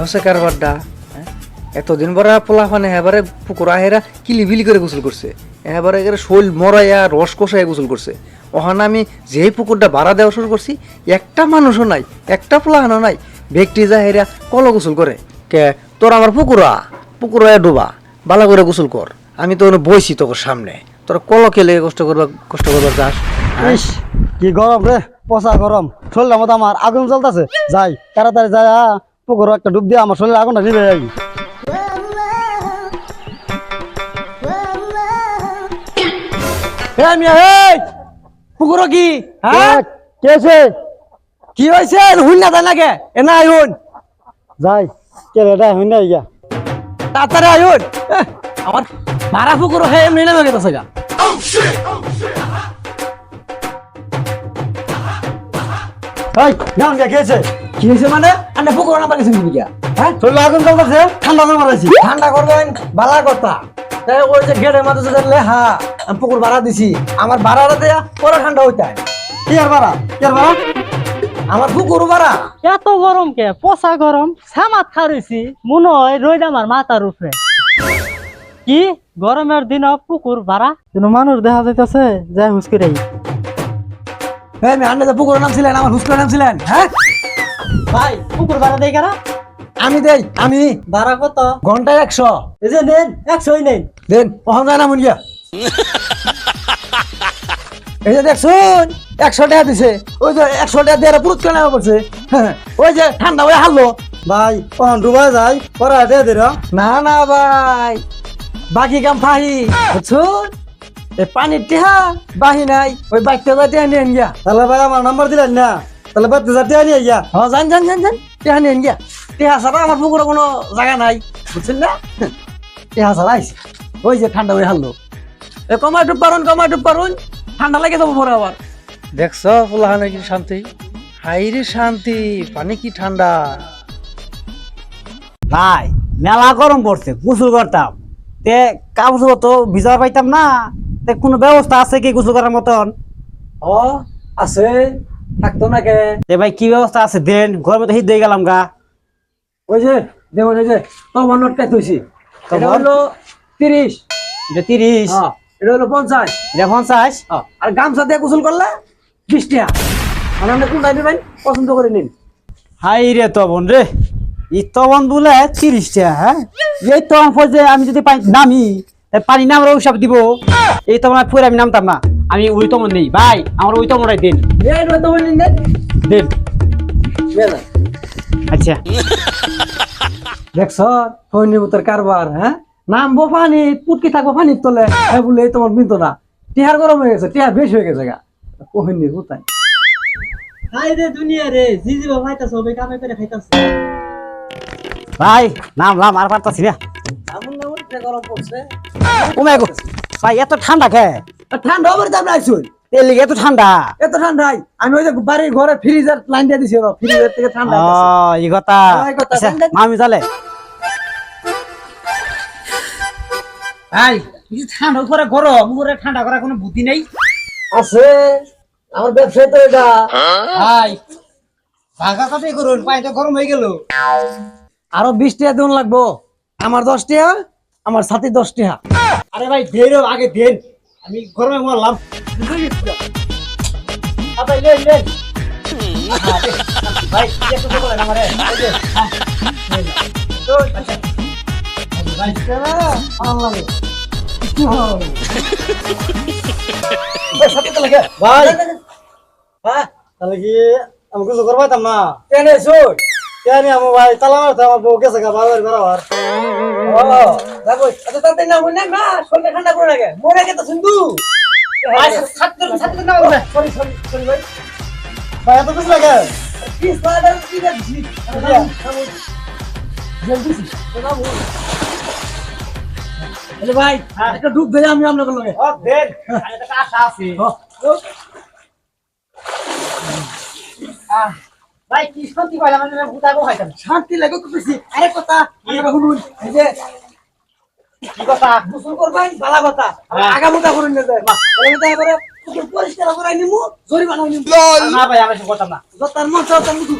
হচ্ছে কারবারটা হ্যাঁ? এতদিন পরে পোলা ফানে এবারে পুকুর আহেরা কিলিবিলি করে গোসল করছে। এবারে শৈল মরাইয়া, রস কষাইয়া গোসল করছে। ওখানে আমি যেই পুকুরটা ভাড়া দেওয়া শুরু করছি, একটা মানুষও নাই, একটা পোলাহানো নাই, ব্যক্তি যা হেরা কল গোসল করে। কে, তোর আমার পুকুরা পুকুরা ডোবা বালা করে গোসল কর। আমি তো বইছি তোর সামনে। তোর কল কেলে কষ্ট করবা, কষ্ট করবার যাস। হ্যাঁ? কি গরম রে, পচা গরম। শরীরের আমার, আগুন জ্বলতেছে। যাই, তাড়াতাড়ি যাই আ, পুকুরে একটা ডুব দিয়ে আমার শরীরে আগুনটা নিভে যাই পুকুর কি? হ্যাঁ? কেছে কি হয়েছে হুন না লাগে এ না আইন যাই কে রে এটা হইনা ইয়া তাড়াতাড়ি আইন আমার মারা পুকুর হে এমনি নামে গেছে গা কি হয়েছে মানে? পুকুর তুমি হ্যাঁ? আগুন ঠান্ডা ঠান্ডা করবেন? বালা কথা। তাই ওই যে গেটের মাঝে যে লেহা আমি পুকুর ভাড়া দিছি। আমার ভাড়াটা দেয়া পরে ঠান্ডা হইতে কি আর বাড়া কি আর বাড়া আমার পুকুর ভাড়া। এত গরম কে? পচা গরম। সামাত খারইছি মনে হয় রইদ আমার মাথার উপরে। কি? গরমের দিন পুকুর ভাড়া? কোনো মানুষ দেখা যাইতেছে যাই হুসকিরাই হ্যাঁ আমি আন্না পুকুরের নাম ছিলেন আমার হুসকুরের নাম ছিলেন হ্যাঁ? ভাই পুকুর ভাড়া দেই কারা? আমি দেই আমি। ভাড়া কত? ঘন্টায় একশো। এই যে নেন একশোই নেন। দেন ওখান যায় না মন গিয়া। এই যে দেখছুন একশো টাকা দিছে। ওই যে একশো টাকা দিয়ে পুরস্কার নেওয়া করছে হ্যাঁ, ওই যে ঠান্ডা ওই হারলো। ভাই ওখান ডুবা যাই পরে দে দে রে। না না ভাই। বাকি কাম ফাহি। বুঝছুন এই পানির টেহা বাহি নাই ওই বাইকটা টেহা নিয়ে গিয়া। তাহলে ভাই আমার নাম্বার দিলেন না? তাহলে বাদ যাতে আনিয়ে গিয়া হ্যাঁ জান জান জান জান টেহা নিয়ে গিয়া। টেহা ছাড়া আমার পুকুরে কোনো জায়গা নাই বুঝছেন না? টেহা ছাড়া আইসি ওই যে ঠান্ডা ওই হারলো। এ কমাই টুপ পারুন কমাই টুপ পারুন। ঠান্ডা লাগে যাব পরে আবার। দেখছ পোলাহানে কি শান্তি? হাইরে শান্তি পানি কি ঠান্ডা? ভাই মেলা গরম পড়ছে গোসল করতাম। তে কাপড় তো ভিজা পাইতাম না। তে কোনো ব্যবস্থা আছে কি গোসল করার মতন? ও আছে। থাকতো না কে? ভাই কি ব্যবস্থা আছে? দেন গরমে তো হিট দিয়ে গেলাম গা। ওই যে দেখুন ওই যে তোমার নোট কাজ হয়েছি এটা হলো তিরিশ। এটা তিরিশ। হ্যাঁ এটা হলো পঞ্চাশ। এটা পঞ্চাশ? হ্যাঁ, আর গামছা দিয়ে গোসল করলে বিশ টাকা। মানে আপনি কোনটা নেবেন? পছন্দ করে নিন। হাই রে তবন রে। এই তবন বলে তিরিশ টাকা হ্যাঁ? এই তবন আমি যদি পানি নামি পানি নামার ঔষধ দিব। এই তবন আর পরে আমি নামতাম না। আমি ওই তমন নেই। ভাই আমার ওই তমনটাই দিন। দিন আচ্ছা। দেখছ তোর কারবার হ্যাঁ? নামবো পানি পুটকি থাকব তলে। হ্যাঁ বলে এই তোমার মিন্ত না। টিহার গরম হয়ে গেছে টিহার বেশি হয়ে গেছে গা। কোহিনী কোথায় হাই রে দুনিয়া রে জি জি সবাই কামে করে খাইতাছ। ভাই নামলাম আর পারতাছি না। এমন না গরম পড়ছে ওমে গো ভাই এত ঠান্ডা খে আর ঠান্ডা হবে তো আমরা আইসুন তেল লিগে এত ঠান্ডা? এত ঠান্ডাই আমি ওই যে বাড়ির ঘরে ফ্রিজের লাইন দিয়ে দিছি ফ্রিজের থেকে ঠান্ডা এই কথা। এই কথা, আচ্ছা, ঠান্ডা- মামি চলে। ভাই এই ঠান্ডা করে গরম করে ঠান্ডা করার কোনো বুদ্ধি নেই? আছে। আমার ব্যবসায় তো এটা। ভাই ভাগা কাপে করুন গরম হয়ে গেল। আরও বিশ টাকা দিন লাগবো। আমার দশ টাকা আমার সাথে দশ টাকা। আরে ভাই দেন আগে দেন। আমি গরমে মরলাম ভাই আচ্ছা। ভাই, হ্যাঁ। তাহলে কি আমি কিছু করবাইতাম না? কেনে শুট কেন আমার ভাই তালা মারতে আমার বউ গেছে গা বাবার বেড়াবার দেখো এত তাড়াতাড়ি না মনে না শরীরটা ঠান্ডা করে লাগে মরে গেছে সিন্ধু। ভাই, ছাত্র ছাত্র না সরি সরি সরি ভাই। ভাই এত কিছু লাগে? কি সাদা কি দেখছি? জলদি আরে ভাই। একটা ডুব দেয় আমি আপনাকে লগে। ও দেন একটা আশা আছে। ভাই কি শান্তি পাইলাম আমি ভূতাগো খাইতাম শান্তি লাগে আরে কথা। আমরা শুনুন এই যে কি কথা? গোসল করবাই বালা কথা। আগা মোটা করুন না যায় আমি তো এবারে পুকুর পরিষ্কার করে নিমু জরিমানা নিমু। না ভাই আমি করতাম না। যতার মন চাও তার মুখু